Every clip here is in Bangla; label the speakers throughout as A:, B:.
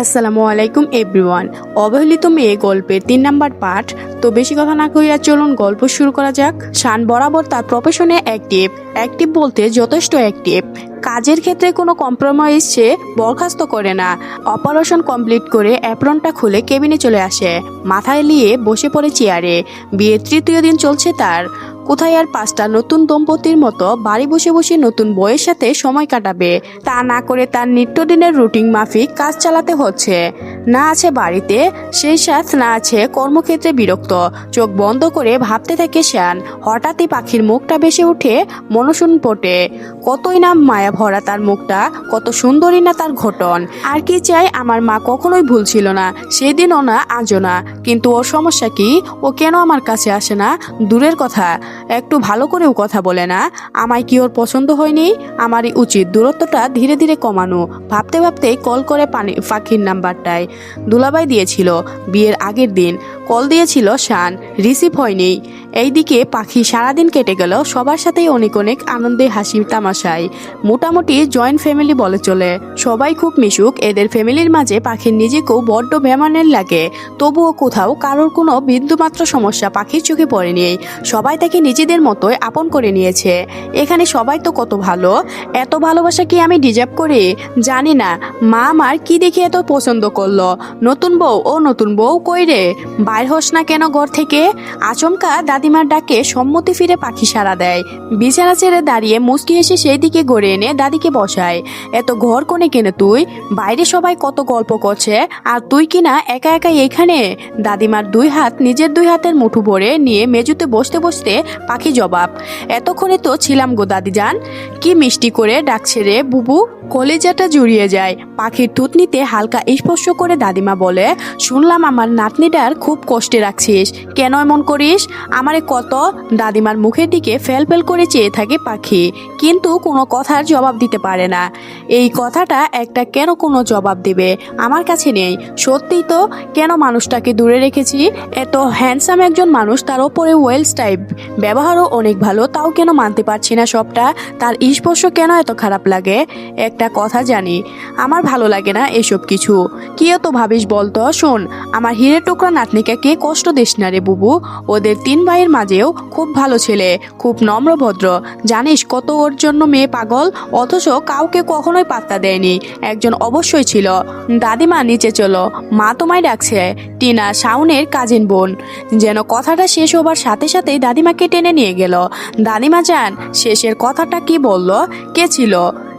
A: আসসালামু আলাইকুম এভরিওয়ান। অবহেলিত মেয়ে গল্পের তিন নাম্বার পার্ট তো বেশি কথা না কইয়া চলুন গল্প শুরু করা যাক। শান বরাবর তার প্রফেশনে অ্যাক্টিভ অ্যাক্টিভ বলতে যথেষ্ট অ্যাক্টিভ কাজের ক্ষেত্রে কোনো কম্প্রোমাইজ সে বরখাস্ত করে না। অপারেশন কমপ্লিট করে অ্যাপ্রনটা খুলে কেবিনে চলে আসে। মাথায় নিয়ে বসে পড়ে চেয়ারে বিয়ের তৃতীয় দিন চলছে তার। কোথায় আর পাঁচটা নতুন দম্পতির মতো বাড়ি বসে বসে নতুন বইয়ের সাথে সময় কাটাবে? তা না করে তার নিত্যদিনের রুটিন মাফিক কাজ চালাতে হচ্ছে। না আছে বাড়িতে, সেই সাথ না আছে কর্মক্ষেত্রে বিরক্ত। চোখ বন্ধ করে ভাবতে থাকে শ্যান, হঠাৎই পাখির মুখটা ভেসে উঠে মনসুন পটে কতই না মায়া ভরা তার মুখটা, কত সুন্দরী না তার ঘটন। আর কি চাই আমার মা কখনোই ভুল ছিল না, সেদিনও না, আজও না। কিন্তু ওর সমস্যা কি? ও কেন আমার কাছে আসে না? দূরের কথা। একটু ভালো করেও কথা বলে না। আমায় কি ওর পছন্দ হয়নি? আমারই উচিত। দূরত্বটা ধীরে ধীরে কমানো। ভাবতে ভাবতে কল করে পানি পাখির নাম্বারটায়। দুলাবাই দিয়েছিল, বিয়ের আগের দিন। কল দিয়েছিল, শান, রিসিভ হয়নি। এইদিকে পাখি সারাদিন কেটে গেল, সবার সাথেই অনেক অনেক আনন্দে হাসি তামাশায়। মোটামুটি জয়েন্ট ফ্যামিলি বলে চলে। সবাই খুব মিশুক, এদের ফ্যামিলির মাঝে পাখির নিজেকেও বড্ড বেমানের লাগে। তবুও কোথাও কারোর কোনো বিন্দুমাত্র সমস্যা পাখির চোখে পড়েনি। সবাই তাকে নিজেদের মতোই আপন করে নিয়েছে। এখানে সবাই তো কত ভালো। এত ভালোবাসা কি আমি ডিজার্ভ করি? জানি না। মা আমার কি দেখে এত পছন্দ করল? নতুন বউ? ও নতুন বউ কই রে? বাইর হোস না কেন ঘর থেকে? আচমকা দাদিমার ডাকে সম্মতি ফিরে পাখি সাড়া দেয়। বিছানা ছেড়ে দাঁড়িয়ে মুসকি এসে সেই দিকে গড়ে এনে দাদিকে বসায়। এত ঘর কোণে কেনে তুই? বাইরে সবাই কত গল্প করছে। আর তুই কি না একা একা এখানে? দাদিমার দুই হাত নিজের দুই হাতের মুঠো ভরে নিয়ে মেজুতে বসতে বসতে পাখি জবাব। এতক্ষণে তো ছিলাম গো দাদিজান। কি মিষ্টি করে ডাকছে রে বুবু। কলেজাটা জুড়িয়ে যায়। পাখির থুতনিতে হালকা স্পর্শ করে দাদিমা বলে, শুনলাম আমার নাতনিটার খুব কষ্টে রাখছিস। কেন এমন করিস? আমারে কত? দাদিমার মুখের দিকে ফেল ফেল করে চেয়ে থাকে পাখি, কিন্তু কোনো কথার জবাব দিতে পারে না। এই কথাটা একটা কেন কোনো জবাব দেবে? আমার কাছে নেই। সত্যিই তো, কেন মানুষটাকে দূরে রেখেছি? এত হ্যান্ডসাম একজন মানুষ তার ওপরে ওয়েলস টাইপ ব্যবহারও অনেক ভালো, তাও কেন মানতে পারছি না সবটা? তার স্পর্শ কেন এত খারাপ লাগে? একটা কথা জানি, আমার ভালো লাগে না এসব কিছু। কি এত ভাবিস বলতো? শোন, আমার হিরে টুকরা নাতনিকাকে কষ্ট দিস না রে বুবু? ওদের তিন ভাইয়ের মাঝেও খুব ভালো ছেলে, খুব নম্রভদ্র জানিস কত ওর জন্য মেয়ে পাগল? অথচ কাউকে কখনোই পাত্তা দেয়নি, একজন অবশ্যই ছিল। দাদিমা নিচে চলো, মা তোমায় ডাকছে, টিনা শাউনের কাজিন বোন। যেন কথাটা শেষ হবার সাথে সাথেই দাদিমাকে টেনে নিয়ে গেল। দাদিমা যান শেষের কথাটা কি বলল? কে ছিল?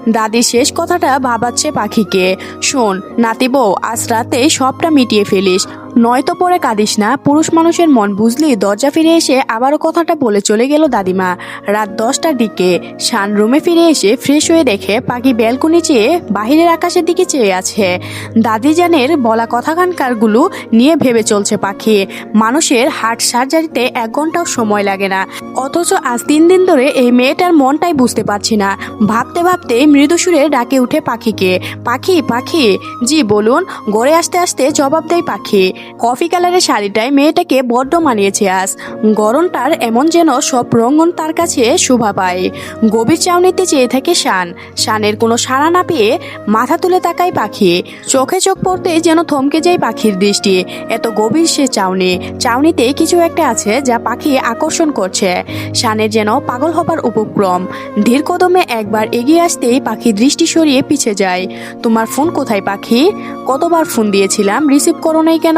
A: দাদি শেষ কথাটা ভাবাচ্ছে পাখিকে। শোন, নাতি বউ, আজ রাতে সবটা মিটিয়ে ফেলিস। নয়তো পরে কাঁদিস না, পুরুষ মানুষের মন বুঝলি দরজা ফিরে এসে আবারও কথাটা বলে চলে গেল দাদিমা। রাত দশটার দিকে শান রুমে ফিরে এসে ফ্রেশ হয়ে দেখে পাখি ব্যালকনি চেয়ে বাহিরের আকাশের দিকে চেয়ে আছে। দাদিজানের বলা কথাখানকারগুলো নিয়ে ভেবে চলছে পাখি। মানুষের হার্ট সার্জারিতে এক ঘন্টাও সময় লাগে না। অথচ আজ তিন দিন ধরে এই মেয়েটার মনটাই বুঝতে পারছি না। ভাবতে ভাবতে মৃদু সুরে ডাকে উঠে পাখিকে। পাখি পাখি, জি বলুন, গড়ে আসতে আসতে জবাব দেয় পাখি। কফি কালারের শাড়িটায় মেয়েটাকে বড্ড মানিয়েছে আজ। গরমটার এমন যেন সব রঙন তার কাছে শোভা পায়। গভীর চাউনিতে চেয়ে থাকে শান। শানের কোনো সাড়া না পেয়ে মাথা তুলে তাকায় পাখি। চোখে চোখ পড়তে যেন থমকে যায় পাখির দৃষ্টি। এত গভীর সে চাউনি। চাউনিতে কিছু একটা আছে যা পাখি আকর্ষণ করছে। শানের যেন পাগল হবার উপক্রম। ধীর কদমে একবার এগিয়ে আসতেই পাখি দৃষ্টি সরিয়ে পিছে যায়। তোমার ফোন কোথায় পাখি? কতবার ফোন দিয়েছিলাম? রিসিভ করো নাই কেন?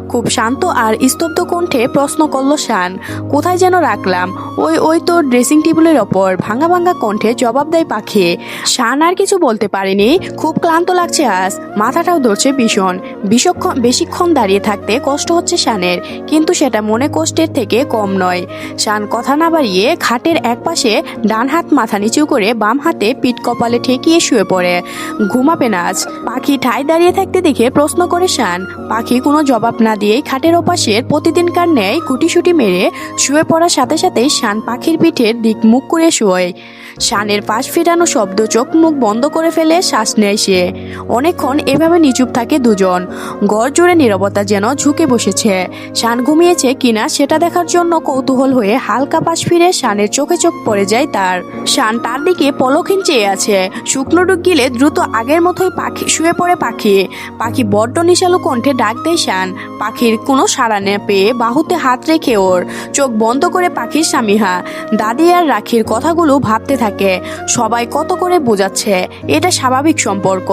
A: খুব শান্ত আর স্তব্ধ কণ্ঠে প্রশ্ন করল শান, কোথায় যেন রাখলাম? ওই ওই তো ড্রেসিং টেবিলের ওপর, ভাঙা ভাঙা কণ্ঠে জবাব দেয় পাখি শান আর কিছু বলতে পারেনি, খুব ক্লান্ত লাগছে আজ, মাথাটাও ধরছে ভীষণ, বিশক্ষণ, বেশিক্ষণ দাঁড়িয়ে থাকতে কষ্ট হচ্ছে শানের, কিন্তু সেটা মনে কষ্টের থেকে কম নয়। শান কথা না বাড়িয়ে খাটের একপাশে ডান হাত মাথা নিচু করে বাম হাতে পিঠ কপালে ঠেকিয়ে শুয়ে পড়ে। ঘুমাবে না আজ। পাখি ঠাই দাঁড়িয়ে থাকতে দেখে প্রশ্ন করে শান, পাখি কোনো জবাব না দিয়েই খাটের ওপাশের প্রতিদিনকার ন্যায় কুটিসুটি মেরে শুয়ে পড়ার সাথে সাথেই শান পাখির পিঠের দিক মুখ করে শোয়। শানের পাশ ফিরানো শব্দ চোখ মুখ বন্ধ করে ফেলে শ্বাস নেয় সে। অনেকক্ষণ এভাবে নিচুপ থাকে দুজন। গড় জুড়ে নীরবতা যেন ঝুঁকে বসেছে। শান ঘুমিয়েছে কিনা সেটা দেখার জন্য কৌতূহল হয়ে হালকা পাশ ফিরে শানের চোখে চোখ পড়ে যায় তার। শান তার দিকে পলখিন চেয়ে আছে। শুকনো ডুক গিলে দ্রুত আগের মতোই পাখি শুয়ে পড়ে পাখি। পাখি বড্ড নিশালু কণ্ঠে ডাক দেয় শান। পাখির কোনো সাড়া না পেয়ে বাহুতে হাত রেখে ওর চোখ বন্ধ করে পাখির স্বামীহা দাদি আর রাখির কথাগুলো ভাবতে থাকে। সবাই কত করে বোঝাচ্ছে, এটা স্বাভাবিক সম্পর্ক।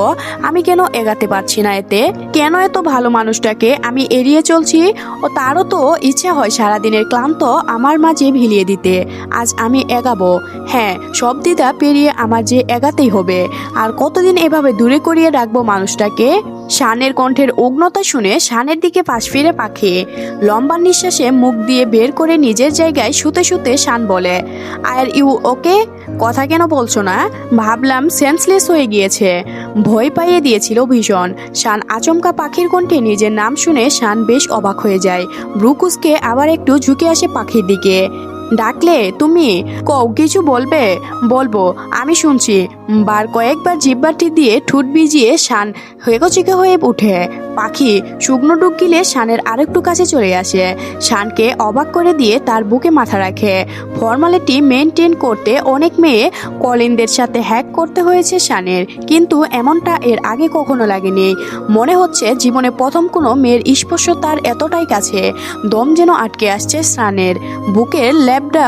A: আমি কেন এগাতে পারছি না এতে? কেন এত ভালো মানুষটাকে আমি এড়িয়ে চলছি? ও তারও তো ইচ্ছে হয় সারাদিনের ক্লান্ত আমার মাঝে ভিলিয়ে দিতে। আজ আমি এগাবো। হ্যাঁ সব দিদা পেরিয়ে আমার যে এগাতেই হবে। আর কতদিন এভাবে দূরে করিয়ে রাখব মানুষটাকে? শানের কণ্ঠের উগ্নতা শুনে শানের দিকে পাশ ফিরে পাখি। লম্বা নিঃশ্বাসে মুখ দিয়ে বের করে নিজের জায়গায় শুতে শুতে শান বলে আর ইউ ওকে? কথা কেন বলছো না? ভাবলাম সেন্সলেস হয়ে গিয়েছে। ভয় পাইয়ে দিয়েছিল ভীষণ। শান আচমকা পাখির কণ্ঠে নিজের নাম শুনে শান বেশ অবাক হয়ে যায়। ব্রুকুসকে আবার একটু ঝুঁকে আসে পাখির দিকে। ডাকলে তুমি কও, কিছু বলবে? বলব। আমি শুনছি। বার কয়েকবার জিব্বাটি দিয়ে ঠুট ভিজিয়ে শান হেগোচিকে হয়ে উঠে। পাখি শুকনো ডুব গিলে শানের আরেকটু কাছে চলে আসে। শানকে অবাক করে দিয়ে তার বুকে মাথা রাখে। ফর্মালিটি মেনটেন করতে অনেক মেয়ে কলিনদের সাথে হ্যাক করতে হয়েছে শানের, কিন্তু এমনটা এর আগে কখনো লাগেনি। মনে হচ্ছে জীবনে প্রথম কোনো মেয়ের স্পর্শ তার এতটাই কাছে। দম যেন আটকে আসছে শানের। বুকের ল্যাবডা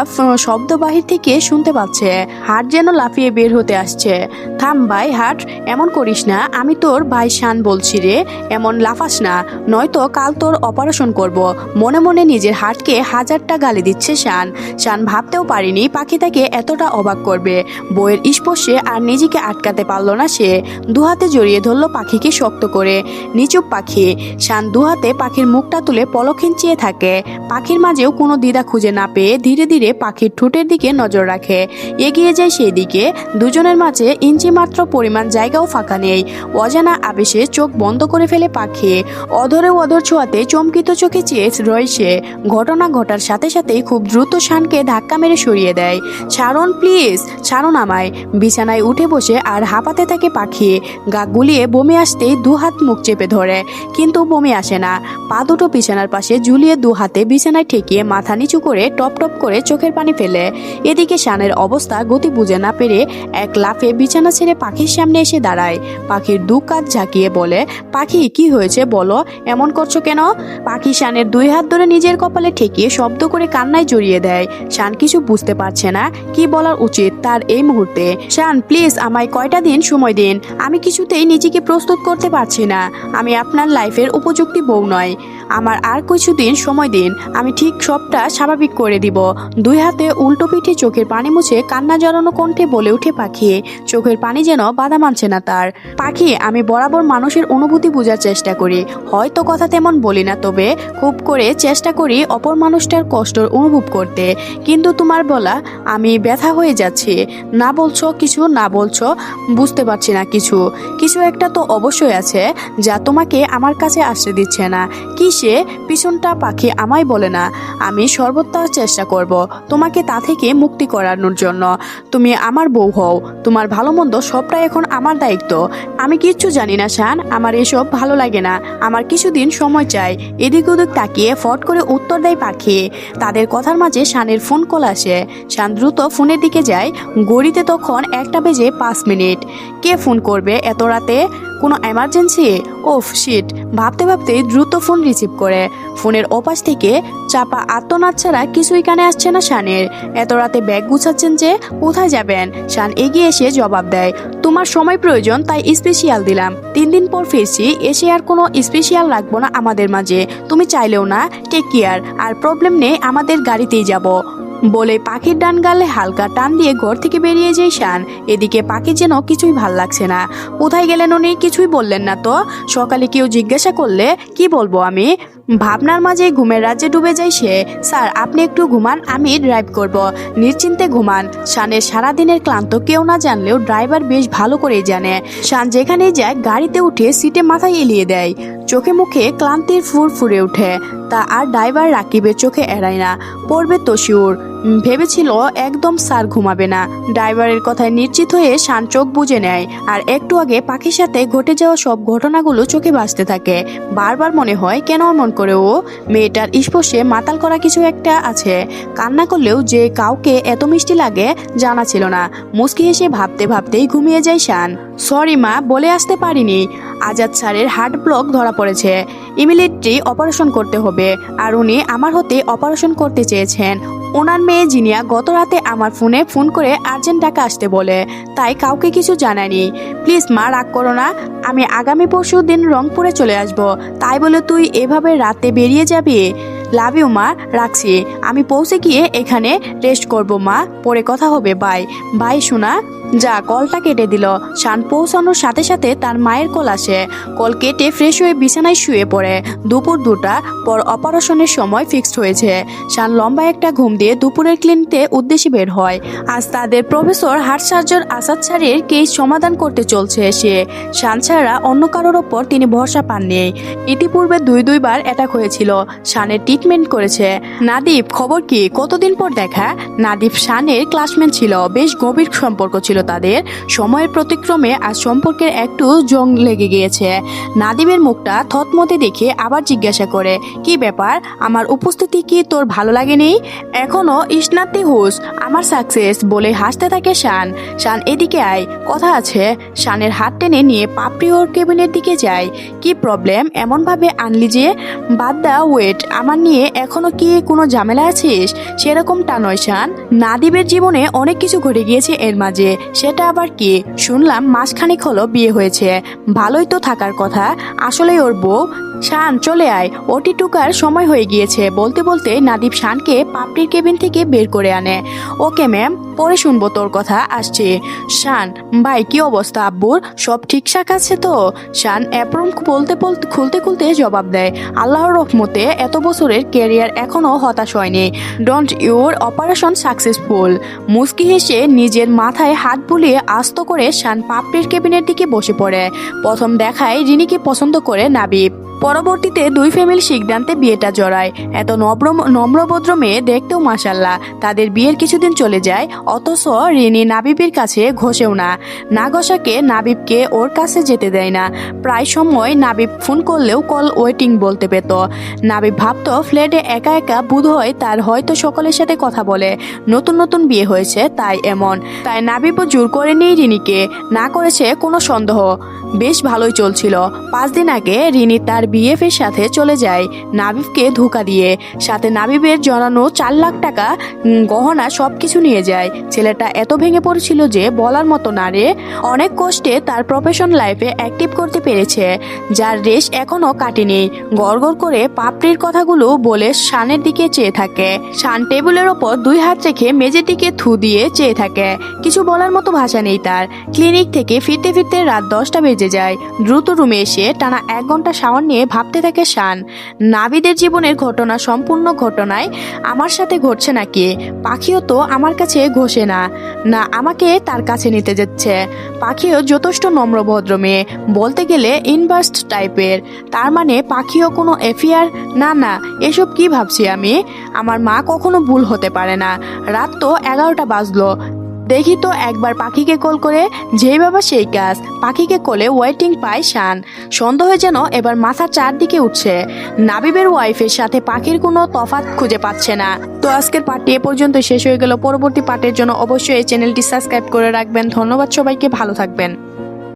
A: শব্দ বাহির থেকে শুনতে পাচ্ছে। হাট যেন লাফিয়ে বের হতে আসছে। থাম ভাই হাট, এমন করিস না, আমি তোর ভাই শান বলছি রে। এমন লাফাস না, নয়তো কাল তোর অপারেশন করব। মনে মনে নিজের হাটকে হাজারটা গালি দিচ্ছে শান। শান ভাবতেও পারিনি পাখি তাকে এতটা অবাক করবে। বইয়ের স্পর্শে আর নিজেকে আটকাতে পারল না সে। দুহাতে জড়িয়ে ধরলো পাখিকে শক্ত করে। নিচুপ পাখি। শান দুহাতে পাখির মুখটা তুলে পলখিন চেয়ে থাকে। পাখির মাঝেও কোনো দ্বিধা খুঁজে না পেয়ে ধীরে ধীরে পাখির ঠোঁটের দিকে নজর রাখে। এগিয়ে যায় সেই দিকে দুজনের মাঝে ইঞ্চি মাত্র পরিমাণ জায়গাও ফাঁকা নেই। অজানা আবেশে চোখ বন্ধ করে ফেলে পাখি অধরে অধর ছোঁয়াতে চমকিত চোখে চেয়ে রয়েছে ঘটনা ঘটার সাথে সাথেই খুব দ্রুত শানকে ধাক্কা মেরে সরিয়ে দেয়। ছাড়ুন প্লিজ ছাড়ুন আমায়। বিছানায় উঠে বসে আর হাঁপাতে থাকে পাখি। গা গুলিয়ে বমি আসতেই দু হাত মুখ চেপে ধরে, কিন্তু বমি আসে না। পা দুটো বিছানার পাশে ঝুলিয়ে দু হাতে বিছানায় ঠেকিয়ে মাথা নিচু করে টপ টপ করে চোখের পানি ফেলে। এদিকে শানের অবস্থা গতি বুঝে না পেরে এক লাফে বিছানা ছেড়ে পাখির সামনে এসে দাঁড়ায়। পাখির দু কাঁধ ঝাঁকিয়ে বলে, পাখি, কি হয়েছে বলো। এমন করছ কেন? পাখি শানের দুই হাত ধরে নিজের কপালে ঠেকিয়ে শব্দ করে কান্নায় জড়িয়ে দেয়। শান কিছু বুঝতে পারছে না, কি বলার উচিত তার এই মুহূর্তে? শান, প্লিজ আমায় কয়টা দিন সময় দিন। আমি কিছুতেই নিজেকে প্রস্তুত করতে পারছি না। আমি আপনার লাইফের উপযুক্তি বউ নয়। আমার আর কিছুদিন সময় দিন। আমি ঠিক সবটা স্বাভাবিক করে দিব। দুই হাতে উল্টো পিঠে চোখের পানি মুছে কান্না জড়ানো কণ্ঠে বলে উঠে পাখি। চোখের পানি যেন বাধা মানছে না তার। পাখি, আমি বরাবর মানুষের অনুভূতি বোঝার চেষ্টা করি। হয়তো কথা তেমন বলি না, তবে খুব করে চেষ্টা করি অপর মানুষটার কষ্ট অনুভব করতে। কিন্তু তোমার বলা, আমি ব্যথা হয়ে যাচ্ছি। না বলছো, কিছু না বলছো, বুঝতে পারছি না কিছু। কিছু একটা তো অবশ্যই আছে, যা তোমাকে আমার কাছে আসতে দিচ্ছে না। কি সে? পিছনটা পাখি আমায় বলে না। আমি সর্বত্র চেষ্টা করব, তোমাকে তা থেকে মুক্তি করানোর জন্য। তুমি আমার বউ হও, তোমার ভালো মন্দ সবটাই এখন আমার দায়িত্ব। আমি কিচ্ছু জানি না, শান, আমার এসব ভালো লাগে না। আমার কিছুদিন সময় চাই। এদিক ওদিক তাকিয়ে ফট করে উত্তর দেয় পাখি। তাদের কথার মাঝে শানের ফোন কল আসে। শান দ্রুত ফোনের দিকে যায়। গড়িতে তখন একটা বেজে পাঁচ মিনিট। কে ফোন করবে এত রাতে? কোনো এমার্জেন্সি ওফ শিট ভাবতে ভাবতে দ্রুত ফোন রিসিভ করে। ফোনের ওপাশ থেকে চাপা আত্মনাদ ছাড়া কিছুই কানে আসছে না শানের। এত রাতে ব্যাগ গুছাচ্ছেন যে কোথায় যাবেন? শান এগিয়ে এসে জবাব দেয়, তোমার সময় প্রয়োজন, তাই স্পেশিয়াল দিলাম। তিন দিন পর ফিরছি, এসে আর কোনো স্পেশিয়াল রাখব না আমাদের মাঝে। তুমি চাইলেও না টেক কেয়ার আর প্রবলেম নেই, আমাদের গাড়িতেই যাব। বলে পাখির ডান গালে হালকা টান দিয়ে ঘর থেকে বেরিয়ে যায় শান। এদিকে পাখি যেন কিছুই ভালো লাগছে না। কোথায় গেলেন উনি? কিছুই বললেন না তো। সকালে কেউ জিজ্ঞাসা করলে কি বলব আমি? ভাবনার মাঝে ঘুমের রাজ্যে ডুবে যায় সে। স্যার আপনি একটু ঘুমান আমি ড্রাইভ করব। নিশ্চিন্তে ঘুমান। শানের সারাদিনের ক্লান্ত কেউ না জানলেও ড্রাইভার বেশ ভালো করেই জানে। শান যেখানেই যায় গাড়িতে উঠে সিটে মাথায় এলিয়ে দেয়। চোখে মুখে ক্লান্তির ফুর ফুরে ওঠে। তা আর ড্রাইভার রাকিবের চোখে এড়ায় না। পড়বে তো উম, ভেবেছিল একদম স্যার ঘুমাবে না। ড্রাইভারের কথায় নিশ্চিত হয়ে শান চোখ বুজে নেয়। আর একটু আগে পাখির সাথে ঘটে যাওয়া সব ঘটনাগুলো চোখে ভাসতে থাকে। বারবার মনে হয়, কেন এমন করে ও? মেয়েটার স্পর্শে মাতাল করা কিছু একটা আছে। কান্না করলেও যে কাউকে এত মিষ্টি লাগে, জানা ছিল না। মুস্কি এসে ভাবতে ভাবতেই ঘুমিয়ে যায় শান। সরি মা, বলে আসতে পারিনি। আজাদ স্যারের হার্ট ব্লক ধরা পড়েছে। ইমিডিয়েটলি অপারেশন করতে হবে। আর উনি আমার হতে অপারেশন করতে চেয়েছেন। ওনার মেয়ে জিনিয়া গত রাতে আমার ফোনে ফোন করে আর্জেন্ট টাকা আসতে বলে, তাই কাউকে কিছু জানায়নি। প্লিজ মা, রাগ করো না, আমি আগামী পরশু দিন রংপুরে চলে আসব, তাই বলে তুই এভাবে রাতে বেরিয়ে যাবি? লাভ ইউ মা, রাখছি। আমি পৌঁছে গিয়ে এখানে রেস্ট করব, মা। পরে কথা হবে বাই বাই শোনা যা কলটা কেটে দিল। শান পৌঁছানোর সাথে সাথে তার মায়ের কল আসে। কল কেটে ফ্রেশ হয়ে বিছানায় শুয়ে পড়ে। দুপুর দুটা পর অপারেশনের সময় ফিক্সড হয়েছে। শান লম্বা একটা ঘুম দিয়ে দুপুরের ক্লিনিকে উদ্দেশ্যে বের হয়। আজ তাদের প্রফেসর হার্ট সার্জন আসাদ স্যারের কেস সমাধান করতে চলছে সে। শান ছাড়া অন্য কারোর ওপর তিনি ভরসা পাননি। ইতিপূর্বে দুই দুইবার অ্যাটাক হয়েছিল। শানের ট্রিটমেন্ট করেছে। নাদীপ খবর কি? কতদিন পর দেখা? নাদীপ শানের ক্লাসমেট ছিল। বেশ গভীর সম্পর্ক ছিল তাদের সময়ের প্রতিক্রমে আজ সম্পর্কের একটু জং লেগে গিয়েছে। নাদিমের মুখটা থতমতে দেখে আবার জিজ্ঞাসা করে, কি ব্যাপার? আমার উপস্থিতি কি তোর ভালো লাগেনি? এখনও ইসনাতি হুস, আমার সাকসেস, বলে হাসতে থাকে শান। শান, এদিকে আয়, কথা আছে। শানের হাত টেনে নিয়ে পাপড়ি ওর কেবিনের দিকে যায়। কি প্রবলেম? এমনভাবে আনলি যে? বাদ দা ওয়েট, আমার নিয়ে এখনও কি কোনো ঝামেলা আছিস? সেরকমটা নয়, শান। নাদিবের জীবনে অনেক কিছু ঘটে গিয়েছে এর মাঝে। সেটা আবার কি? শুনলাম মাঝখানিক হলো বিয়ে হয়েছে। ভালোই তো থাকার কথা। আসলে ওর বউ। শান, চলে আয়। ওটি টুকার সময় হয়ে গিয়েছে। বলতে বলতে নাদিব শানকে পাপড়ির কেবিন থেকে বের করে আনে। Okay, ma'am. পরে শুনব তোর কথা, আসছে। শান, ভাই, কি অবস্থা আব্বুর? সব ঠিকঠাক আছে তো? শান অ্যাপ্রম বলতে বলতে খুলতে খুলতে জবাব দেয়, আল্লাহর রহমতে এত বছরের ক্যারিয়ার এখনও হতাশ হয়নি। Don't your operation successful. মুস্কি হেসে নিজের মাথায় হাত বুলিয়ে আস্ত করে শান পাপড়ির কেবিনের দিকে বসে পড়ে। প্রথম দেখায় রিনিকে পছন্দ করে নাবিব। পরবর্তীতে দুই ফ্যামিলি সিদ্ধান্তে বিয়েটা জড়ায়। এত নম্র নম্রভদ্র মেয়ে দেখতেও মাসাল্লাহ তাদের বিয়ের কিছুদিন চলে যায় অথচ রিনি নাবিবের কাছে ঘষেও না। না নাবিবকে ওর কাছে যেতে দেয় না। প্রায় সময় নাবিব ফোন করলেও কল ওয়েটিং বলতে পেত। নাবিব ভাবত ফ্ল্যাটে একা একা বুধ হয় তার হয়তো সকলের সাথে কথা বলে। নতুন নতুন বিয়ে হয়েছে, তাই এমন। তাই নাবিবও জোর করে নেই রিনিকে। না করেছে কোনো সন্দেহ। বেশ ভালোই চলছিল। পাঁচ দিন আগে রিনি তার বিএফ এর সাথে চলে যায় নাবিবকে ধোকা দিয়ে। সাথে নাবিবের জানানো চার লাখ টাকা গহনা সব কিছু নিয়ে যায়। ছেলেটা এত ভেঙে পড়েছিল যে বলার মতো না রে। অনেক কষ্টে তার প্রফেশন লাইফে অ্যাক্টিভ করতে পেরেছে, যার রেশ এখনও কাটেনি। গড়গড় করে পাপড়ির কথাগুলো বলে শানের দিকে চেয়ে থাকে। শান টেবিলের ওপর দুই হাত রেখে মেজের দিকে থু দিয়ে চেয়ে থাকে। কিছু বলার মতো ভাষা নেই তার। ক্লিনিক থেকে ফিরতে ফিরতে রাত দশটা বেজে যায়। দ্রুত রুমে এসে টানা এক ঘণ্টা শাওয়ার নিয়ে ভাবতে থাকে শান, নাবিদের জীবনের ঘটনা, সম্পূর্ণ ঘটনায় আমার সাথে ঘটছে নাকি? পাখিও তো আমার কাছে ঘষে না। না, আমাকে তার কাছে নিতে যাচ্ছে। পাখিও যথেষ্ট নম্র ভদ্র মেয়ে, বলতে গেলে ইনভার্সড টাইপের তার মানে পাখিও কোনো এফিয়ার না না, এসব কি ভাবছি আমি? আমার মা কখনো ভুল হতে পারে না। রাত তো এগারোটা বাজলো। দেখি তো একবার পাখিকে কল করে, যেই বাবা সেই কাজ পাখিকে কলে ওয়েটিং পায় শান। সন্দেহ যেন এবার মাথার চারদিকে উঠছে। নাবিবের ওয়াইফের সাথে পাখির কোনো তফাত খুঁজে পাচ্ছে না। তো আজকের পার্টি এ পর্যন্ত শেষ হয়ে গেল। পরবর্তী পার্টের জন্য অবশ্যই এই চ্যানেলটি সাবস্ক্রাইব করে রাখবেন। ধন্যবাদ সবাইকে। ভালো থাকবেন।